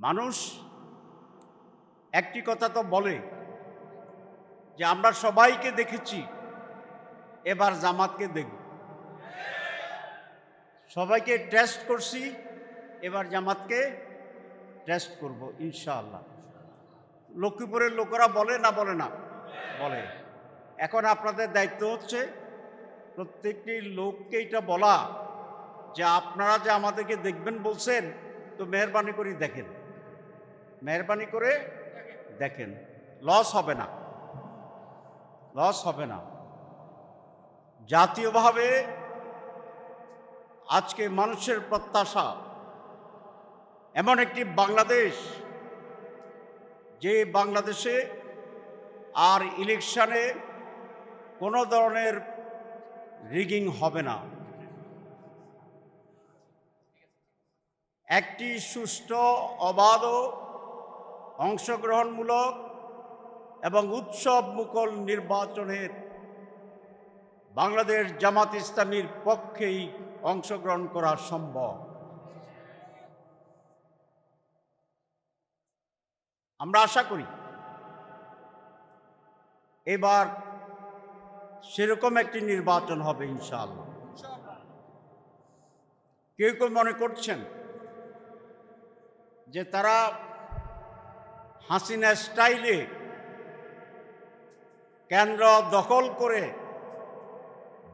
মানুষ একটি কথা তো বলে যে আমরা সবাইকে দেখেছি, এবার জামাতকে দেখব। সবাইকে টেস্ট করছি, এবার জামাতকে টেস্ট করব ইনশাআল্লাহ। লক্ষ্মীপুরের লোকেরা বলে না বলে না? বলে। এখন আপনাদের দায়িত্ব হচ্ছে প্রত্যেকটি লোককে এটা বলা যে আপনারা যে আমাদেরকে দেখবেন বলছেন, তো মেহরবানি করে দেখেন। মেহরবানি করে দেখেন, লস হবে না। লস হবে না। জাতীয়ভাবে আজকে মানুষের প্রত্যাশা এমন একটি বাংলাদেশ যে বাংলাদেশে আর ইলেকশানে কোনো ধরনের রিগিং হবে না। একটি সুষ্ঠু, অবাধ অংশগ্রহণমূলক এবং উৎসব মুকল নির্বাচনের বাংলাদেশ জামাত ইসলামীর পক্ষেই অংশগ্রহণ করা সম্ভব। আমরা আশা করি এবার সেরকম একটি নির্বাচন হবে ইনশাআল্লাহ। কেউ কেউ মনে করছেন যে তারা হাসিনা স্টাইলে কেন্দ্র দখল করে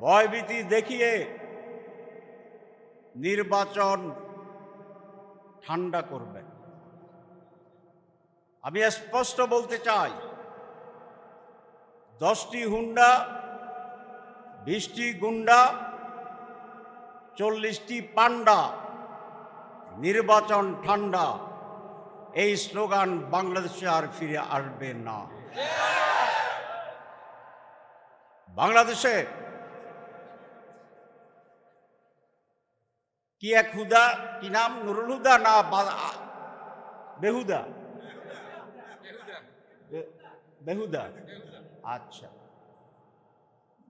ভয়ভীতি দেখিয়ে নির্বাচন ঠান্ডা করবে। আমি স্পষ্ট বলতে চাই, দশটি হুন্ডা, বিশটি গুন্ডা, চল্লিশটি পান্ডা, নির্বাচন ঠান্ডা। এই স্লোগান বাংলাদেশে আর ফিরে আসবে না। বাংলাদেশে কি এক হুদা, কি নাম? নুরুল হুদা না বেহুদা? বেহুদা? আচ্ছা।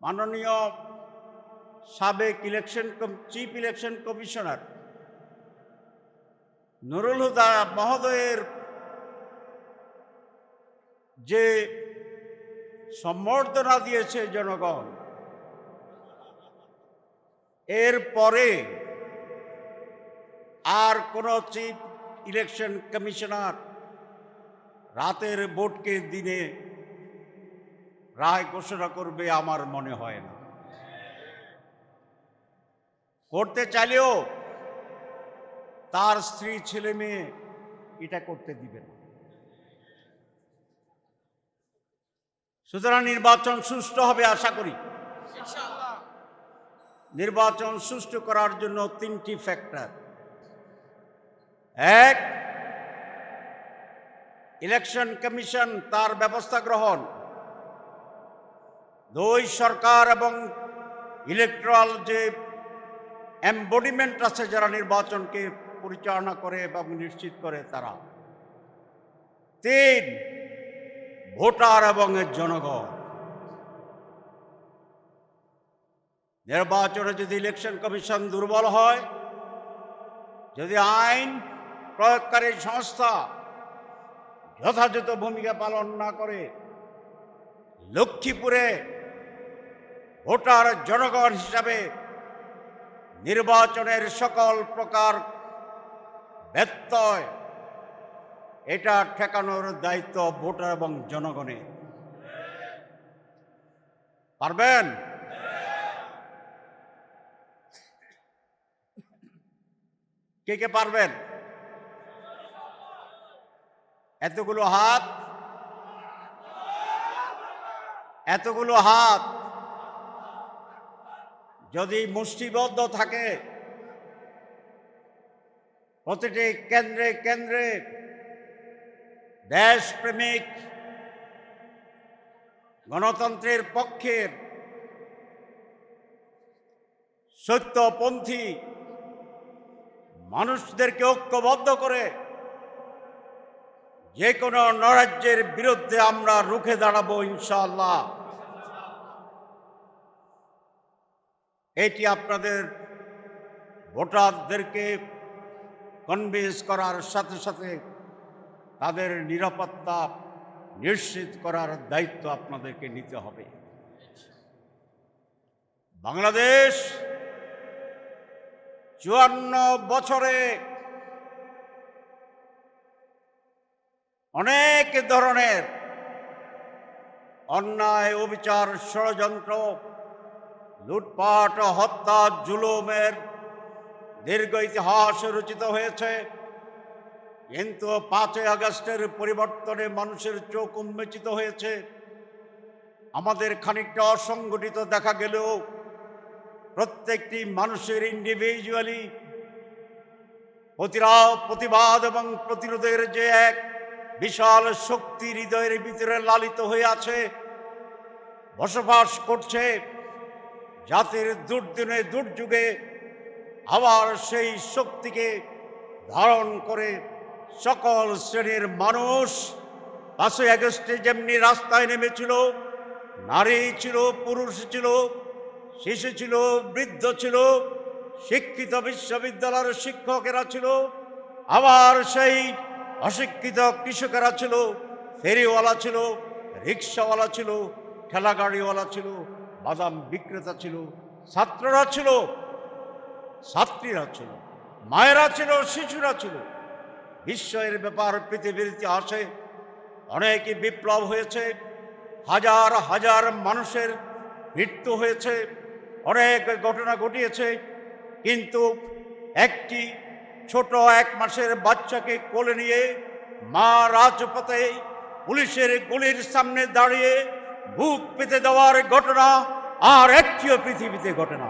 মাননীয় সাবেক election chief election commissioner Nurul Huda মহোদয়ের যে সম্বর্ধনা দিয়েছে জনগণ, এর পরে আর কোনো চিফ ইলেকশন কমিশনার রাতের ভোটকে দিনে রায় ঘোষণা করবে আমার মনে হয় না। করতে চাইলেও তার স্ত্রী ছেলে মেয়ে এটা করতে দিবে না। সুতরাং নির্বাচন সুষ্ঠু হবে আশা করি। নির্বাচন সুষ্ঠু করার জন্য তিনটি ফ্যাক্টর। এক ইলেকশন কমিশন তার ব্যবস্থা গ্রহণ। দুই সরকার এবং ইলেকট্রাল যে এম্বডিমেন্ট আছে যারা নির্বাচনকে পরিচালনা করে এবং নিশ্চিত করে তারা। তিন, ভোটার এবং এর জনগণ। নির্বাচনে যদি ইলেকশন কমিশন দুর্বল হয়, যদি আইন প্রয়োগকারী সংস্থা যথাযথ ভূমিকা পালন না করে, লক্ষ্মীপুরে ভোটার জনগণ হিসাবে নির্বাচনের সকল প্রকার ব্যত্যয়। এটা ঠেকানোর দায়িত্ব ভোটার এবং জনগণের। পারবেন? কে কে পারবেন? এতগুলো হাত? এতগুলো হাত? যদি মুষ্টিবদ্ধ থাকে প্রতিটি কেন্দ্রে কেন্দ্রে দেশপ্রেমিক গণতন্ত্রের পক্ষের সত্যপন্থী মানুষদেরকে ঐক্যবদ্ধ করে যে কোনো নরাজ্যের বিরুদ্ধে আমরা রুখে দাঁড়াবো ইনশাল্লাহ এটি আপনাদের ভোটারদেরকে কনভিন্স করার সাথে সাথে তাদের নিরাপত্তা নিশ্চিত করার দায়িত্ব আপনাদেরকে নিতে হবে। বাংলাদেশ চুয়ান্ন বছরে অনেক ধরনের অন্যায়, অবিচার, ষড়যন্ত্র, লুটপাট, হত্যা, জুলুমের দীর্ঘ ইতিহাস রচিত হয়েছে। কিন্তু পাঁচই আগস্টের পরিবর্তনে মানুষের চোখ উন্মোচিত হয়েছে। আমাদের খানিকটা অসংগঠিত দেখা গেলেও প্রত্যেকটি মানুষের ইন্ডিভিজুয়ালি প্রতিরাও প্রতিবাদ এবং প্রতিরোধের যে এক বিশাল শক্তি হৃদয়ের ভিতরে লালিত হয়ে আছে, বসবাস করছে। জাতির দুর্দিনে দুর্যুগে আবার সেই শক্তিকে ধারণ করে সকল শ্রেণির মানুষ পাঁচই আগস্টে যেমনি রাস্তায় নেমেছিল, নারী ছিল, পুরুষ ছিল, শিশু ছিল, বৃদ্ধ ছিল, শিক্ষিত বিশ্ববিদ্যালয়ের শিক্ষকেরা ছিল, আবার সেই অশিক্ষিত কৃষকেরা ছিল, ফেরিওয়ালা ছিল, রিক্সাওয়ালা ছিল, ঠেলাগাড়িওয়ালা ছিল, বাদাম বিক্রেতা ছিল, ছাত্ররা ছিল। ছাত্রীরা ছিল, মায়েরা ছিল, শিশুরা ছিল। বিশ্বের ব্যাপার পৃথিবীর ইতিহাসে অনেকই বিপ্লব হয়েছে, হাজার হাজার মানুষের মৃত্যু হয়েছে, অনেক ঘটনা ঘটিয়েছে, কিন্তু একটি ছোট এক মাসের বাচ্চাকে কোলে নিয়ে মা রাজপথে পুলিশের গুলির সামনে দাঁড়িয়ে বুক পেতে দেওয়ার ঘটনা আর একটিও পৃথিবীতে ঘটনা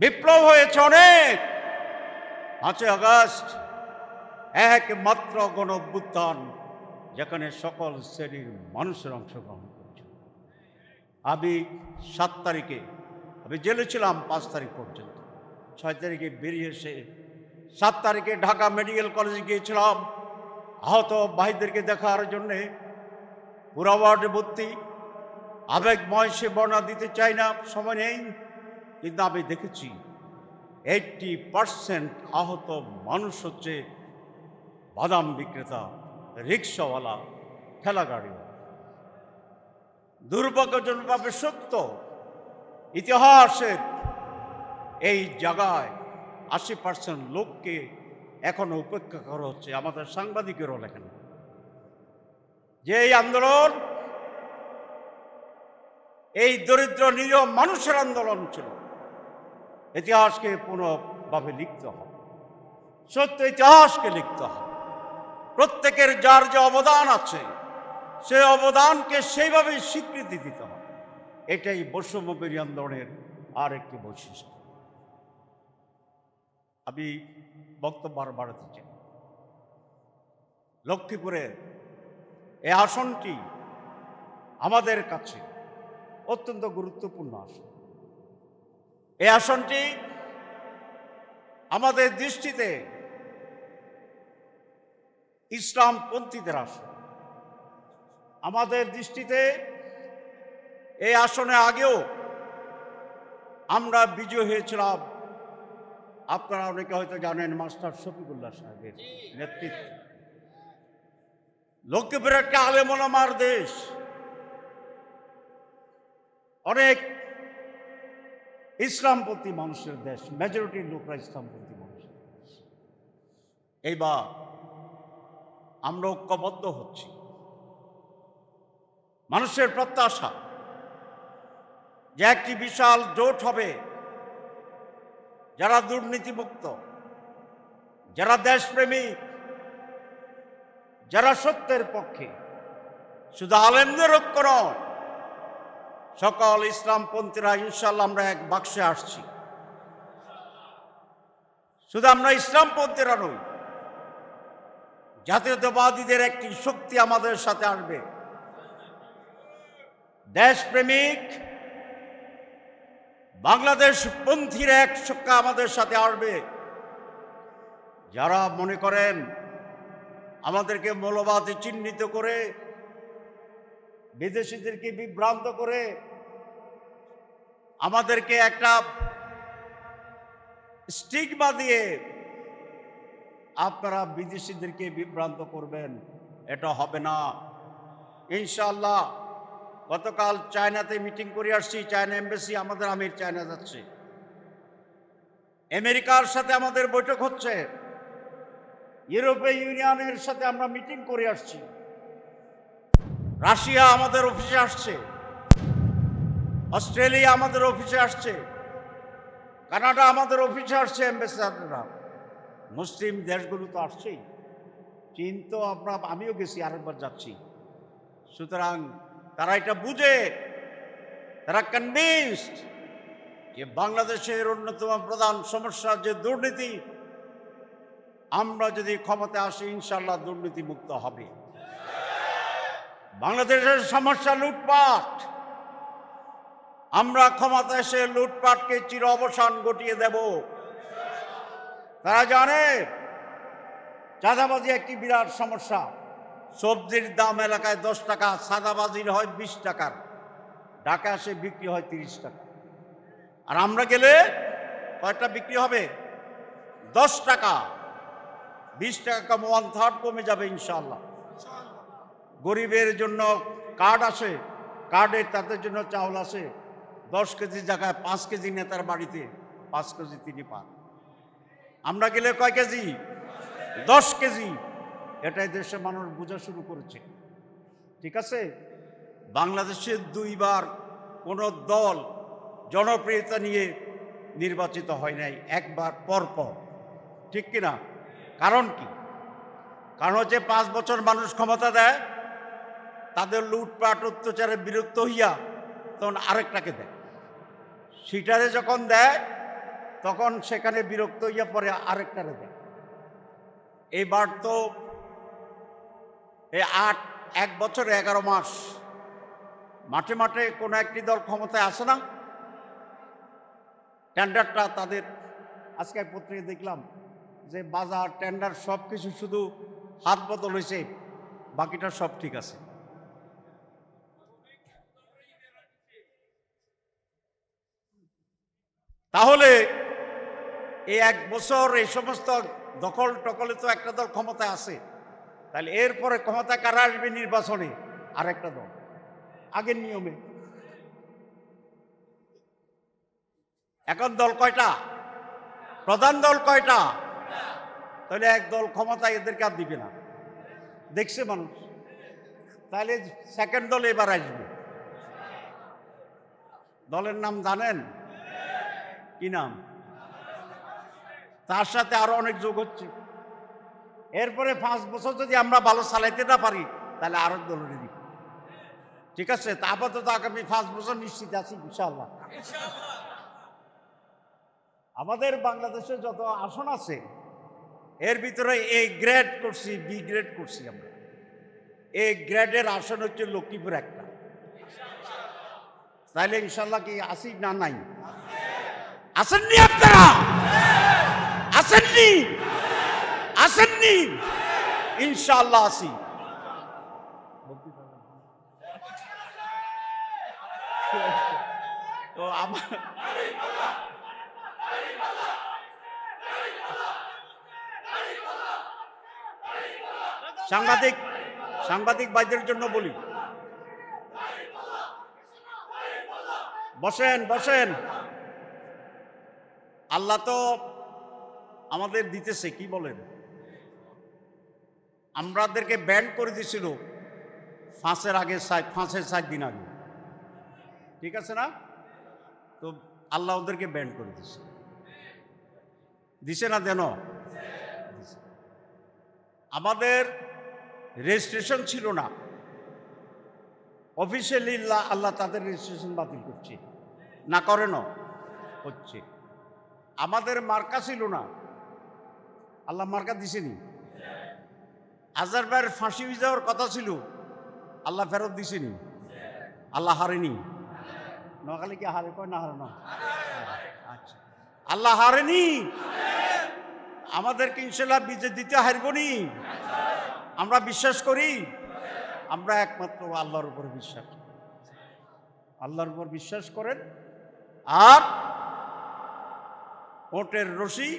বিপ্লব হয়েছে অনেক। পাঁচই আগস্ট, একমাত্র গণ অভ্যুত্থান যেখানে সকল শ্রেণির মানুষের অংশগ্রহণ করছে আমি সাত তারিখে, আমি জেলে ছিলাম পাঁচ তারিখ পর্যন্ত। ছয় তারিখে বেরিয়ে এসে সাত তারিখে ঢাকা মেডিকেল কলেজে গিয়েছিলাম। আহত ভাইদেরকে দেখার জন্যে পুরা ওয়ার্ডে ভর্তি। আবেগময় সে বর্ণনা দিতে চাই না, সময় নেই। কিন্তু আমি দেখেছি এইটটি পার্সেন্ট আহত মানুষ হচ্ছে বাদাম বিক্রেতা, রিক্সাওয়ালা ঠেলাগাড়িওয়ালা দুর্ভাগ্যজনকভাবে সত্য, ইতিহাসের এই জায়গায় আশি পার্সেন্ট লোককে এখনও উপেক্ষা করা হচ্ছে, আমাদের সাংবাদিকেরও লেখেন। যে এই আন্দোলন, এই দরিদ্র, নিরীহ মানুষের আন্দোলন ছিল ইতিহাসকে পুনঃভাবে লিখতে হবে। সত্য ইতিহাসকে লিখতে হবে। প্রত্যেকের যার যে অবদান আছে সেই অবদানকে সেইভাবে স্বীকৃতি দিতে হবে। এটাই বৈষম্যবেরী আন্দোলনের আর একটি বৈশিষ্ট্য। আমি বক্তব্য আর বাড়াতে চাই। লক্ষ্মীপুরের এই আসনটি আমাদের কাছে অত্যন্ত গুরুত্বপূর্ণ আসন। এই আসনটি আমাদের দৃষ্টিতে ইসলামপন্থীদের আসন। আমাদের দৃষ্টিতে এই আসনে আগেও আমরা বিজয় হয়েছিলাম। আপনারা অনেকে হয়তো জানেন মাস্টার শফিকুল্লাহ সাহেবের নেতৃত্বে। লক্ষ্মীপুর একটা আলেমলামার দেশ। অনেক ইসলামপন্থী মানুষের দেশ মেজরিটির লোকরা ইসলামপন্থী মানুষের দেশ। এইবার আমরা ঐক্যবদ্ধ হচ্ছি। মানুষের প্রত্যাশা যে একটি বিশাল জোট হবে, যারা দুর্নীতিমুক্ত, যারা দেশপ্রেমিক, যারা সত্যের পক্ষে। শুধু আলেমদের ঐক্য নয় সকল ইসলামপন্থীরা ইনশাল্লাহ আমরা এক বাক্সে আসছি। শুধু আমরা ইসলামপন্থীরা নই, জাতীয়তাবাদীদের একটি শক্তি আমাদের সাথে আসবে। দেশপ্রেমিক বাংলাদেশ পন্থীর এক শক্তি আমাদের সাথে আসবে। যারা মনে করেন আমাদেরকে মৌলবাদী চিহ্নিত করে, বিদেশিদেরকে বিভ্রান্ত করে আমাদেরকে একটা স্টিগমা দিয়ে আপনারা বিদেশিদেরকে বিভ্রান্ত করবেন। এটা হবে না। ইনশাল্লাহ গতকাল চায়নাতে মিটিং করে আসছি। চায়না এমবেসি আমাদের আমির চায়না যাচ্ছে। আমেরিকার সাথে আমাদের বৈঠক হচ্ছে। ইউরোপীয় ইউনিয়নের সাথে আমরা মিটিং করে আসছি। রাশিয়া আমাদের অফিসে আসছে। অস্ট্রেলিয়া আমাদের অফিসে আসছে। কানাডা আমাদের অফিসে আসছে অ্যাম্বাসেডাররা মুসলিম দেশগুলো তো আসছেই। চীন তো আমরা, আমিও গেছি, আরেকবার যাচ্ছি। সুতরাং তারা এটা বুঝে, তারা কনভিনসড যে বাংলাদেশের অন্যতম প্রধান সমস্যা যে দুর্নীতি, আমরা যদি ক্ষমতা আসি ইনশাল্লাহ দুর্নীতি মুক্ত হবে। বাংলাদেশের সমস্যা লুটপাট। আমরা ক্ষমতা এসে লুটপাটকে চির অবসান ঘটিয়ে দেব। তারা জানে চাঁদাবাজি একটি বিরাট সমস্যা। সবজির দাম এলাকায় দশ টাকা সাদাবাজির হয় বিশ টাকার ঢাকা আসে বিক্রি হয় তিরিশ টাকা। আর আমরা গেলে কয়টা বিক্রি হবে। দশ টাকা, বিশ টাকা কম ওয়ান থার্ড কমে যাবে ইনশাল্লাহ গরিবের জন্য কার্ড আসে। কার্ডে তাদের জন্য চাউল আসে। দশ কেজি জায়গায় পাঁচ কেজি নেতার বাড়িতে পাঁচ কেজি তিনি পান। আমরা গেলে কয় কেজি? দশ কেজি। এটাই দেশের মানুষ বোঝা শুরু করেছে। ঠিক আছে? বাংলাদেশে দুইবার কোনো দল জনপ্রিয়তা নিয়ে নির্বাচিত হয় নাই, একবার পর পর। ঠিক কিনা কারণ কি? কারণ হচ্ছে পাঁচ বছর মানুষ ক্ষমতা দেয়, তাদের লুটপাট, অত্যাচারে বিরক্ত হইয়া তখন আরেকটাকে দেয়। সিটারে যখন দেয়, তখন সেখানে বিরক্ত হইয়া পরে আরেকটারে দেয়। এইবার তো এই আট, এক বছর, এগারো মাস, মাঠে মাঠে কোনো একটি দল ক্ষমতায় আসে না। টেন্ডারটা তাদের, আজকে পত্রিকা দেখলাম যে বাজার, টেন্ডার সব কিছু শুধু হাত বদল হয়েছে বাকিটা সব ঠিক আছে। তাহলে এই এক বছর এই সমস্ত দখল টকলে তো একটা দল ক্ষমতায় আছে। তাহলে এরপরে ক্ষমতায় কারা আসবে নির্বাচনে? আর একটা দল। আগের নিয়মে। এখন দল কয়টা? প্রধান দল কয়টা? তাহলে এক দল ক্ষমতায় এদেরকে আর দিবে না। দেখছে মানুষ। তাহলে সেকেন্ড দল এবার আসবে। দলের নাম জানেন? কি নাম? তার সাথে আরও অনেক যোগ হচ্ছে। এরপরে পাঁচ বছর যদি আমরা ভালো চালাইতে না পারি তাহলে আরও দলের দিব ঠিক আছে? তা আপাতত আগামী পাঁচ বছর নিশ্চিত আছি ইনশাল্লাহ আমাদের বাংলাদেশে যত আসন আছে এর ভিতরে এ গ্রেড করছি বি গ্রেড করছি আমরা। এ গ্রেডের আসন হচ্ছে লক্ষ্মীপুর একটা। তাইলে ইনশাল্লাহ কি আসি না নাই? আসেননি আপনারা? আসেননি? আসেননি? ইনশাল্লাহ আসি। তো সাংবাদিক সাংবাদিক ভাইদের জন্য বলি। বসেন বসেন। আল্লাহ তো আমাদের দিতেছে, কি বলেন? আমাদেরকে ব্যান করে দিছিল ফাঁসের আগে সাত- ফাঁসের সাত দিন আগে। ঠিক আছে না? তো আল্লাহ ওদেরকে ব্যান করে দিছে। দিছে না দেন? আমাদের রেজিস্ট্রেশন ছিল না। অফিসিয়ালি আল্লাহ তাদের রেজিস্ট্রেশন বাতিল করছে। না করে হচ্ছে। আমাদের মার্কা ছিল না। আল্লাহ মার্কা দিছেনি। আজার ভাইয়ের ফাঁসি যাওয়ার কথা ছিল, আল্লাহ ফেরত দিছেনি। আল্লাহ হারেনি। নোয়াখালী কি হারে? কয় না হারে না? আচ্ছা। আল্লাহ হারেনি। আমাদেরকে ইনশাল্লাহ বিজে দিতে হারবনি আমরা বিশ্বাস করি, আমরা একমাত্র আল্লাহর উপর বিশ্বাস আল্লাহর উপর বিশ্বাস করেন, আর ওটের রশি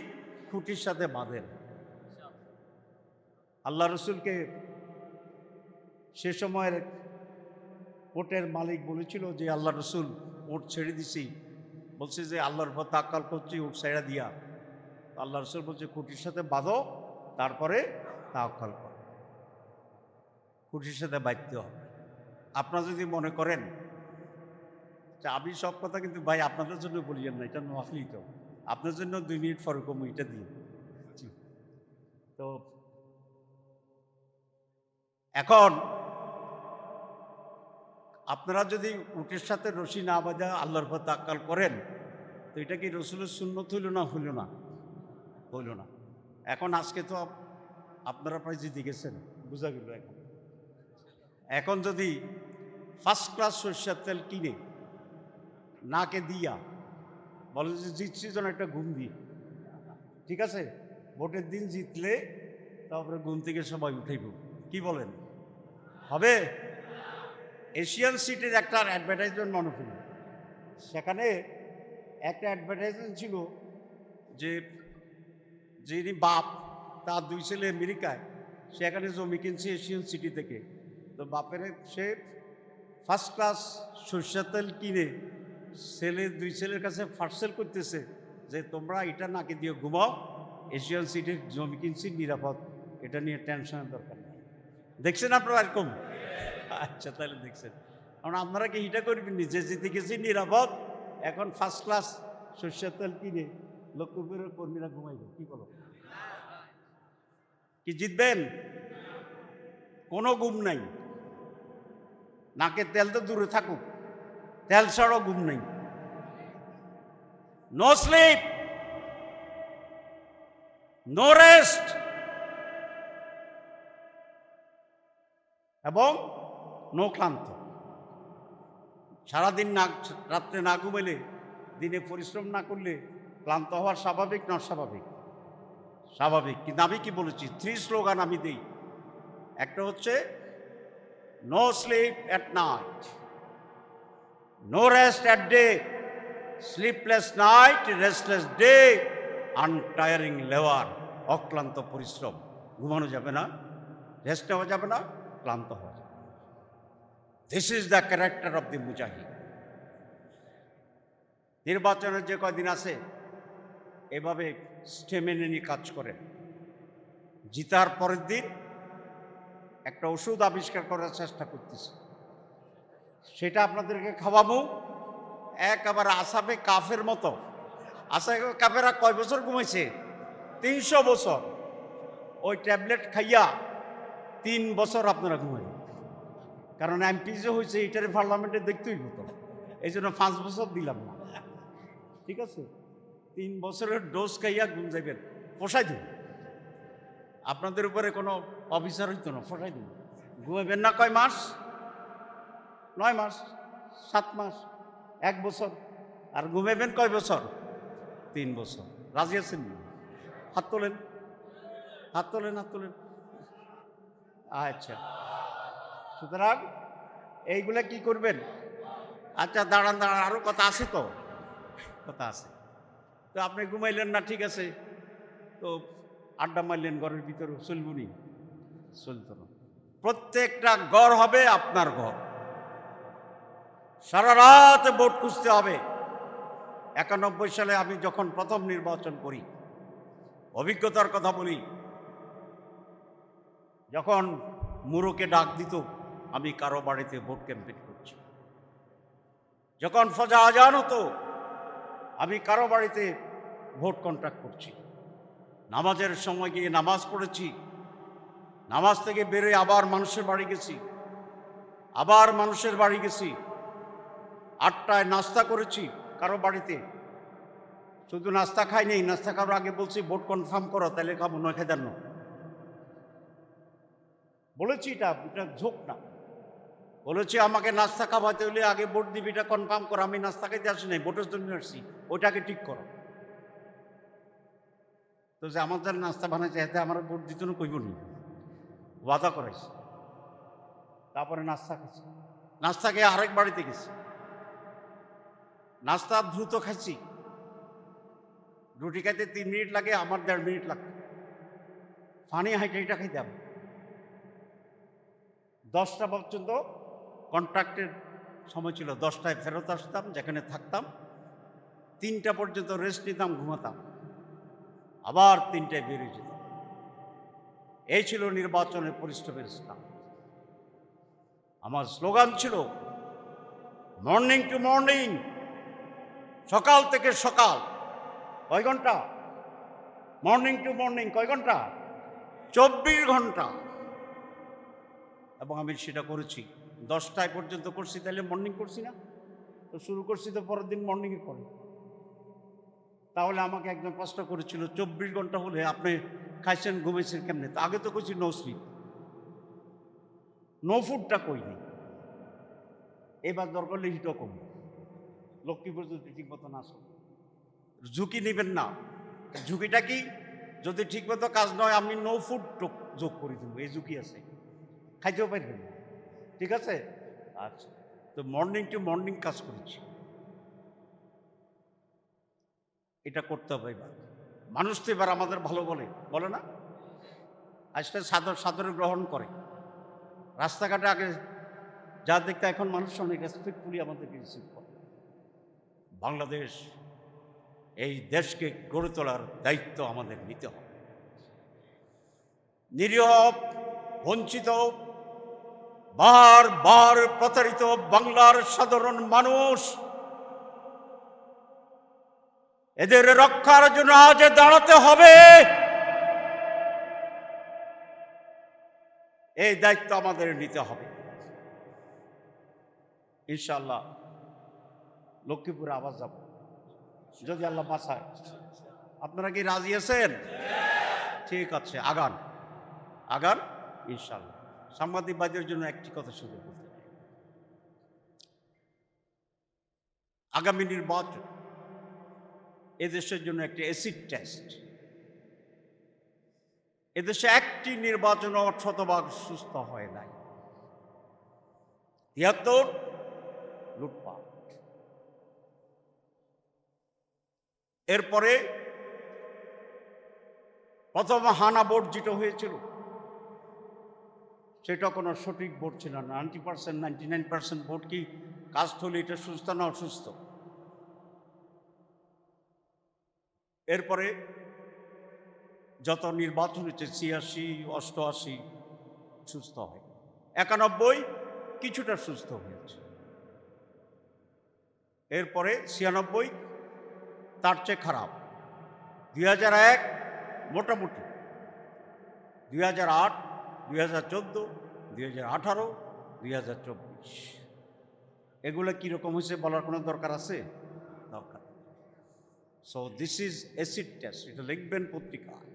খুঁটির সাথে বাঁধেন। আল্লাহ রসুলকে সে সময়ের ওটের মালিক বলেছিল যে, আল্লাহ রসুল ওট ছেড়ে দিছি। বলছে যে, আল্লাহর উপর তাক্কাল করছি ওট ছেড়ে দিয়া। আল্লাহ রসুল বলছে, খুঁটির সাথে বাঁধো, তারপরে তাক্কাল করো। খুঁটির সাথে বাঁধতে হবে। আপনারা যদি মনে করেন যে আমি সব কথা কিন্তু ভাই আপনাদের জন্য বলিয়েন না, এটা নোয়াখালী তো। আপনার জন্য দুই মিনিট পরে কম এটা দিয়ে। তো এখন আপনারা যদি উটের সাথে রশি না বাজা আল্লাহর পর তাক্কাল করেন তো এটা কি রসুলের সুন্নত হইল না হইল না? হইল না। এখন আজকে তো আপনারা প্রায় জিতে গেছেন বোঝা গেল এখন। এখন যদি ফার্স্ট ক্লাস সর্ষের তেল কিনে নাকে দিয়া বলে যে জিতছি যেন একটা ঘুম দিয়ে। ঠিক আছে? ভোটের দিন জিতলে তারপরে ঘুম থেকে সবাই উঠাইব কি বলেন? হবে? এশিয়ান সিটির একটা অ্যাডভার্টাইজমেন্ট মনে করি। সেখানে একটা অ্যাডভার্টাইজমেন্ট ছিল যে যিনি বাপ, তার দুই ছেলে আমেরিকায়, সেখানে জমি কিনছে এশিয়ান সিটি থেকে। তো বাপের সে ফার্স্ট ক্লাস সরষের তেল কিনে ছেলে, দুই ছেলের কাছে পার্সেল করতেছে যে, তোমরা এটা নাকি দিয়ে ঘুমাও। এশিয়ান সিটির জমি কিনছি, নিরাপদ। এটা নিয়ে টেনশনের দরকার নেই। দেখছেন আপনারা এরকম? আচ্ছা তাহলে দেখছেন। কারণ আপনারা কি এটা করবেন? নিজে জিতে গেছি, নিরাপদ। এখন ফার্স্ট ক্লাস সর্ষের তেল কিনে লক্ষ্মীপুরের কর্মীরা ঘুমাইবে, কি বলো? কি জিতবেন? কোনো গুম নাই। নাকের তেল তো দূরে থাকুক। তেল ছাড়াও ঘুম নেই নো স্লিপ নো রেস্ট এবং নো ক্লান্ত। সারাদিন না, রাত্রে না ঘুমাইলে, দিনে পরিশ্রম না করলে ক্লান্ত হওয়ার স্বাভাবিক না স্বাভাবিক স্বাভাবিক। কিন্তু আমি কি বলেছি? থ্রি স্লোগান আমি দিই। একটা হচ্ছে no sleep at night no rest at day sleepless night restless day untiring লেওয়ার অক্লান্ত পরিশ্রম ঘুমানো যাবে না রেস্ট নেওয়া যাবে না ক্লান্ত হওয়া যাবে this is the character of the মুজাহিদ নির্বাচনের যে কয়দিন আছে এভাবে স্টেমিনে নিয়ে কাজ করেন জিতার পরের দিন একটা ওষুধ আবিষ্কার করার চেষ্টা করতেছি। সেটা আপনাদেরকে খাওয়াবো। একেবারে আসামে কাফের মতো। আসামে কাফেরা কয় বছর ঘুমাইছে? তিনশো বছর। ওই ট্যাবলেট খাইয়া তিন বছর আপনারা ঘুমাইবেন। কারণ এমপি যে হয়েছে, এটার পার্লামেন্টে দেখতেই হতো এই জন্য পাঁচ বছর দিলাম না। ঠিক আছে? তিন বছরের ডোজ খাইয়া ঘুম যাইবেন। পোষাই দিন। আপনাদের উপরে কোনো অফিসার হইতো না পোষাই দিন। ঘুমাবেন না কয় মাস? নয় মাস, সাত মাস, এক বছর, আর ঘুমাবেন কয় বছর? তিন বছর। রাজি আছেন? হাত তোলেন। হাত তোলেন হাত তোলেন। আচ্ছা। সুতরাং এইগুলা কি করবেন? আচ্ছা দাঁড়ান দাঁড়ান আরও কথা আছে তো? কথা আছে। তো আপনি ঘুমাইলেন না, ঠিক আছে। তো আড্ডা মারলেন, ঘরের ভিতরে চলবো নি? চলতো না। প্রত্যেকটা ঘর হবে আপনার ঘর। সারা রাত ভোট খুঁজতে হবে। একানব্বই সালে আমি যখন প্রথম নির্বাচন করি, অভিজ্ঞতার কথা বলি, যখন মুরুকে ডাক দিত, আমি কারও বাড়িতে ভোট ক্যাম্পেইন করছি। যখন ফজা আজান হতো, আমি কারও বাড়িতে ভোট কন্ট্রাক্ট করছি। নামাজের সময় গিয়ে নামাজ পড়েছি, নামাজ থেকে বেরোয় আবার মানুষের বাড়ি গেছি, আবার মানুষের বাড়ি গেছি আটটায় নাস্তা করেছি কারও বাড়িতে। শুধু নাস্তা খাই নেই, নাস্তা খাওয়ার আগে বলছি, ভোট কনফার্ম করো, তাহলে খাব, নয় খেদার না বলেছি এটা এটা ঝোঁক না। বলেছি, আমাকে নাস্তা খাওয়াতে হলে আগে ভোট দিবি, এটা কনফার্ম করো, আমি নাস্তা খাইতে আসি নাই, ভোটের জন্য আসছি, ওইটাকে ঠিক করো। তো যে আমার যারা নাস্তা বানাইছে, এতে আমার ভোট দিত না কইব নি। ওয়াদা করাইছে। তারপরে নাস্তা খাইছি। নাস্তা খেয়ে আরেক বাড়িতে গেছি। নাস্তা দ্রুত খাচ্ছি রুটি খাইতে তিন মিনিট লাগে, আমার দেড় মিনিট লাগতো ফানি হাইটা এটা খাইতাম দশটা পর্যন্ত কন্ট্রাক্টের সময় ছিল, দশটায় ফেরত আসতাম, যেখানে থাকতাম। তিনটা পর্যন্ত রেস্ট নিতাম, ঘুমাতাম। আবার তিনটায় বেরিয়ে যেতাম। এই ছিল নির্বাচনের পরিশ্রমের স্থান আমার স্লোগান ছিল মর্নিং টু মর্নিং সকাল থেকে সকাল। কয় ঘণ্টা? মর্নিং টু মর্নিং কয় ঘণ্টা? চব্বিশ ঘণ্টা। এবং আমি সেটা করেছি। দশটায় পর্যন্ত করছি তাহলে মর্নিং করছি না? তো শুরু করছি তো পরের দিন মর্নিংয়ে করে। তাহলে আমাকে একজন প্রশ্ন করেছিল চব্বিশ ঘণ্টা হলে আপনি খাইছেন ঘুমেছেন কেমনে? তো আগে তো করছি নো স্লিপ নো ফুডটা কই নেই এবার দরকার হলে হিটও কম লক্ষ্মীপুর যদি ঠিক মতো না আসো ঝুঁকি নেবেন না। ঝুঁকিটা কি? যদি ঠিক মতো কাজ নয় আমি নো ফুড যোগ করে দেবো। এই ঝুঁকি আছে। খাইতেও পারবেন ঠিক আছে? আচ্ছা। তো মর্নিং টু মর্নিং কাজ করেছি। এটা করতে হবে এবার। মানুষ তো এবার আমাদের ভালো বলে। বলে না? আজকে সাদর সাদরে গ্রহণ করে। রাস্তাঘাটে আগে যা দেখতে এখন মানুষ অনেক রেসপেক্টফুলি আমাদেরকে রিসিভ করে। বাংলাদেশ এই দেশকে গড়ে তোলার দায়িত্ব আমাদের নিতে হবে। নিরীহ, বঞ্চিত বার বার প্রতারিত বাংলার সাধারণ মানুষ, এদের রক্ষার জন্য আজ দাঁড়াতে হবে। এই দায়িত্ব আমাদের নিতে হবে। ইনশাল্লাহ লক্ষ্মীপুরে আবার যাব। যদি আল্লাহ বাঁচায়। আপনারা কি রাজি আছেন? ঠিক আছে, আগান। আগান? ইনশাল্লাহ সাংবাদিকবাদের জন্য একটি কথা শুরু করতে আগামী নির্বাচন এদেশের জন্য একটি অ্যাসিড টেস্ট এদেশে একটি নির্বাচন শতভাগ সুস্থ হয় নাই। তিয়াত্তর এরপরে প্রথম হানা ভোট যেটা হয়েছিল, সেটা কোনো সঠিক ভোট ছিল না। Ninety percent, ninety nine percent vote কি কাজ হলে এটা সুস্থ না অসুস্থ? এরপরে যত নির্বাচন হয়েছে ছিয়াশি, অষ্টআশি, সুস্থ হয়। একানব্বই, কিছুটা সুস্থ হয়েছে। এরপরে ছিয়ানব্বই তার চেয়ে খারাপ। দুই হাজার এক, মোটামুটি। দুই হাজার আট, দুই হাজার চোদ্দ, দুই হাজার আঠারো, দুই হাজার চব্বিশ। এগুলো কীরকম হয়েছে বলার কোনো দরকার আছে? দরকার so this is acid test এটা লিখবেন পত্রিকায়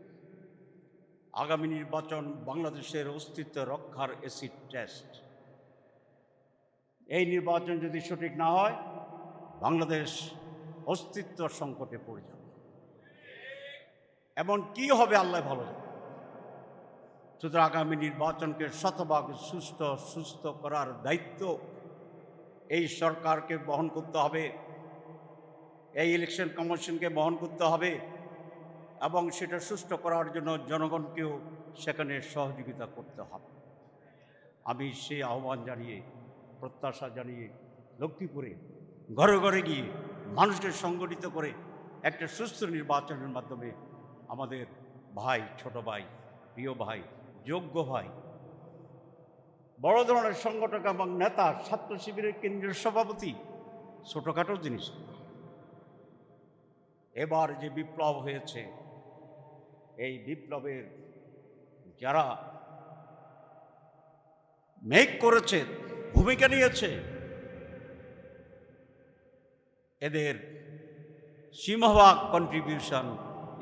আগামী নির্বাচন বাংলাদেশের অস্তিত্ব রক্ষার অ্যাসিড টেস্ট এই নির্বাচন যদি সঠিক না হয়, বাংলাদেশ অস্তিত্ব সংকটে পড়ে যাবে। এমন কি হবে আল্লাহ ভালো জানে। সুতরাং আগামী নির্বাচনকে শতভাগ সুস্থ সুস্থ করার দায়িত্ব এই সরকারকে বহন করতে হবে, এই ইলেকশন কমিশনকে বহন করতে হবে এবং সেটা সুষ্ঠু করার জন্য জনগণকেও সেখানে সহযোগিতা করতে হবে। আমি সেই আহ্বান জানিয়ে, প্রত্যাশা জানিয়ে লক্ষ্মীপুরে ঘরে ঘরে গিয়ে মানুষকে সংগঠিত করে একটা সুস্থ নির্বাচনের মাধ্যমে আমাদের ভাই, ছোট ভাই, প্রিয় ভাই, যোগ্য ভাই, বড় ধরনের সংগঠক এবং নেতা, ছাত্র শিবিরের কেন্দ্রীয় সভাপতি, ছোটোখাটো জিনিস। এবার যে বিপ্লব হয়েছে, এই বিপ্লবের যারা মেক করেছে, ভূমিকা নিয়েছে এদের সিংহভাগ কন্ট্রিবিউশন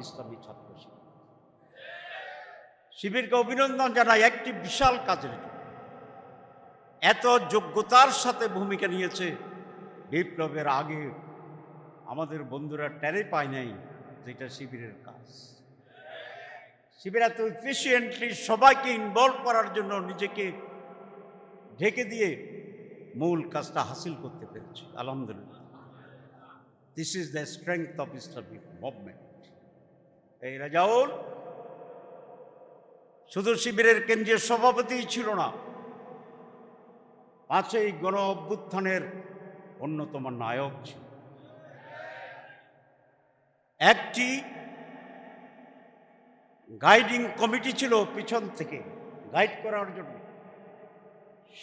ইসলামী ছাত্র শিবির। শিবিরকে অভিনন্দন জানাই একটি বিশাল কাজের জন্য। এত যোগ্যতার সাথে ভূমিকা নিয়েছে বিপ্লবের আগে আমাদের বন্ধুরা টেরে পায় নাই যেটা শিবিরের কাজ। শিবির এত এফিসিয়েন্টলি সবাইকে ইনভলভ করার জন্য নিজেকে ঢেকে দিয়ে মূল কাজটা হাসিল করতে পেরেছে, আলহামদুলিল্লাহ। This is the strength of Islamic movement এই রাজাউল, শুধু শিবিরের কেন্দ্রীয় সভাপতিই ছিল না, পাঁচই গণ অভ্যুত্থানের অন্যতম নায়ক ছিল। একটি গাইডিং কমিটি ছিল পিছন থেকে, গাইড করার জন্য।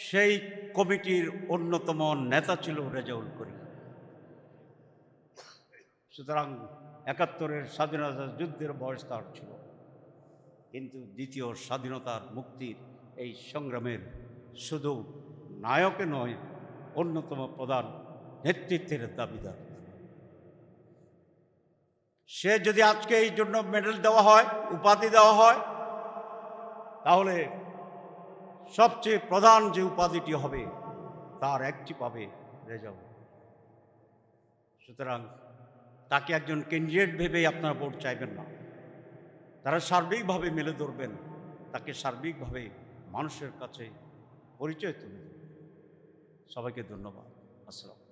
সেই কমিটির অন্যতম নেতা ছিল রেজাউল করিম। সুতরাং একাত্তরের স্বাধীনতা যুদ্ধের বয়স তার ছিল। কিন্তু দ্বিতীয় স্বাধীনতার মুক্তির এই সংগ্রামের শুধু নায়কে নয়, অন্যতম প্রধান নেতৃত্বের দাবিদার। সে যদি আজকে এই জন্য মেডেল দেওয়া হয়, উপাধি দেওয়া হয়, তাহলে সবচেয়ে প্রধান যে উপাধিটি হবে, তার একটি পাবে রেজাউল। সুতরাং তাকে একজন ক্যান্ডিডেট ভেবেই আপনারা ভোট চাইবেন না। তারা সার্বিকভাবে মেলে ধরবেন, তাকে সার্বিকভাবে মানুষের কাছে পরিচয় তুলে সবাইকে ধন্যবাদ। আসসালাম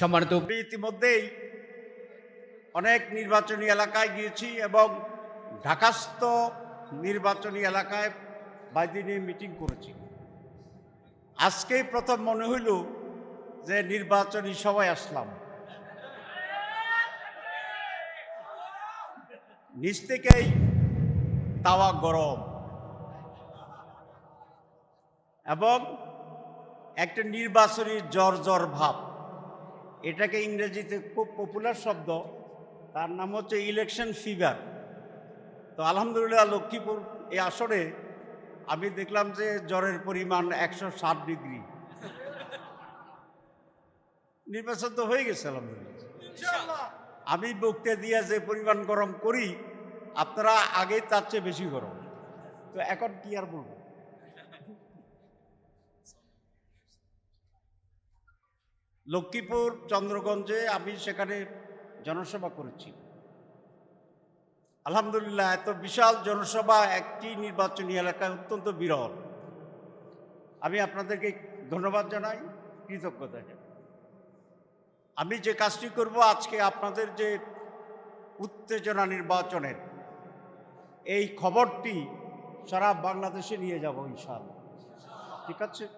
সম্মানিত ইতিমধ্যেই অনেক নির্বাচনী এলাকায় গিয়েছি এবং ঢাকাস্থ নির্বাচনী এলাকায় বাইদি নিয়ে মিটিং করেছি। আজকেই প্রথম মনে হইল যে নির্বাচনী সবাই আসলাম। নিচ থেকেই তাওয়া গরম। এবং একটা নির্বাচনী জ্বর ভাব। এটাকে ইংরেজিতে খুব পপুলার শব্দ। তার নাম হচ্ছে ইলেকশন ফিভার তো আলহামদুলিল্লাহ লক্ষ্মীপুর এই আসরে আমি দেখলাম যে জ্বরের পরিমাণ একশো ষাট ডিগ্রি। নির্বাচন তো হয়ে গেছে আলহামদুলিল্লাহ। আমি বক্তে দিয়ে যে পরিমাণ গরম করি আপনারা আগে তার চেয়ে বেশি গরম। তো এখন কি আর বলব? লক্ষ্মীপুর, চন্দ্রগঞ্জে আমি সেখানে জনসভা করেছি। আলহামদুলিল্লাহ, এত বিশাল জনসভা একটি নির্বাচনী এলাকায় অত্যন্ত বিরল। আমি আপনাদেরকে ধন্যবাদ জানাই, কৃতজ্ঞতা জানাই। আমি যে কাজটি করব আজকে আপনাদের যে উত্তেজনা নির্বাচনের, এই খবরটি সারা বাংলাদেশে নিয়ে যাব ইনশাআল্লাহ। ঠিক আছে?